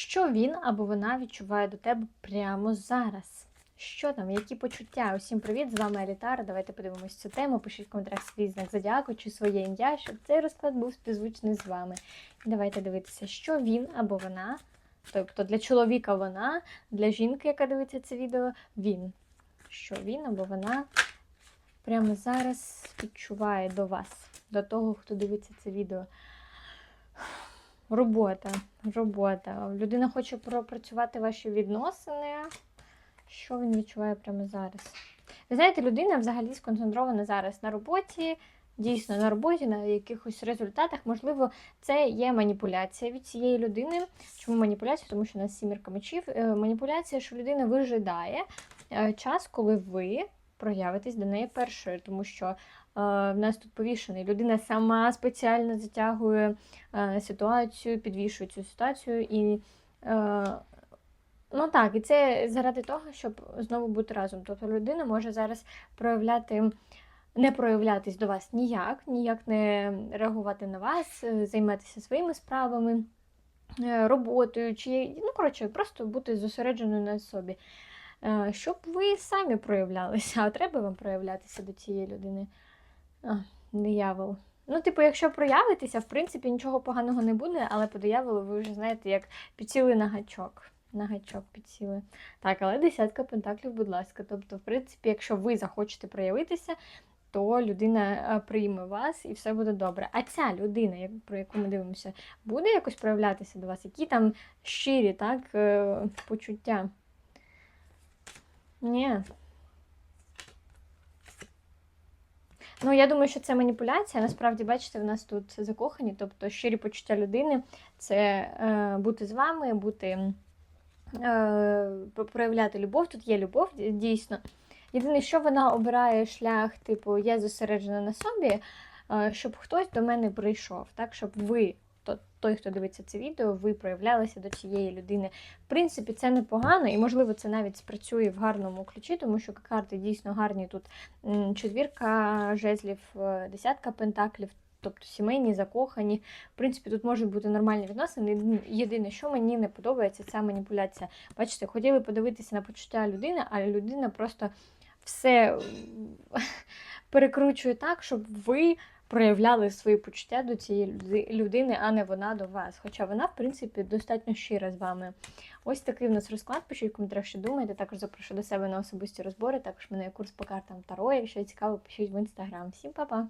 Що він або вона відчуває до тебе прямо зараз? Що там, які почуття? Усім привіт! З вами Алітара. Давайте подивимось цю тему. Пишіть в коментарях свій знак зодіаку чи своє ім'я, щоб цей розклад був співзвучний з вами. І давайте дивитися, що він або вона, тобто для чоловіка вона, для жінки, яка дивиться це відео, він. Що він або вона прямо зараз відчуває до вас, до того, хто дивиться це відео. Робота, робота. Людина хоче пропрацювати ваші відносини. Що він відчуває прямо зараз? Ви знаєте, людина взагалі сконцентрована зараз на роботі, дійсно на роботі, на якихось результатах. Можливо, це є маніпуляція від цієї людини. Чому маніпуляція? Тому що у нас сімірка мечів. Е, Маніпуляція, що людина вижидає е, час, коли ви проявитесь до неї першою, тому що в нас тут повішений. Людина сама спеціально затягує е, ситуацію, підвішує цю ситуацію і. Е, Ну так, і це заради того, щоб знову бути разом. Тобто людина може зараз проявляти, не проявлятись до вас ніяк, ніяк не реагувати на вас, е, займатися своїми справами, е, роботою, чи ну коротше, просто бути зосередженою на собі. Е, Щоб ви самі проявлялися, а треба вам проявлятися до цієї людини. Диявол. Ну, типу, якщо проявитеся, в принципі, нічого поганого не буде, але по дияволу ви вже знаєте, як підсіли на гачок. На гачок підсіли. Так, але десятка пентаклів, будь ласка. Тобто, в принципі, якщо ви захочете проявитися, то людина е, прийме вас і все буде добре. А ця людина, про яку ми дивимося, буде якось проявлятися до вас? Які там щирі, так, е, почуття? Ні. Ну, я думаю, що це маніпуляція. Насправді, бачите, в нас тут закохані, тобто щирі почуття людини це е, бути з вами, бути е, проявляти любов. Тут є любов, дійсно. Єдине, що вона обирає шлях, типу, я зосереджена на собі, е, щоб хтось до мене прийшов, так, щоб ви, той, хто дивиться це відео, ви проявлялися до цієї людини. В принципі, це непогано, і, можливо, це навіть спрацює в гарному ключі, тому що карти дійсно гарні. Тут четвірка жезлів, е, десятка пентаклів. Тобто сімейні, закохані. В принципі, тут можуть бути нормальні відносини. Єдине- що мені не подобається, це маніпуляція. Бачите, хотіли подивитися на почуття людини, а людина просто все перекручує так, щоб ви проявляли свої почуття до цієї людини, а не вона до вас. Хоча вона, в принципі, достатньо щира з вами. Ось такий в нас розклад. Пишіть в що думаєте. Також запрошую до себе на особисті розбори. Також мене є курс по картам Таро. Якщо цікаво, пишіть в інстаграм. Всім па-па!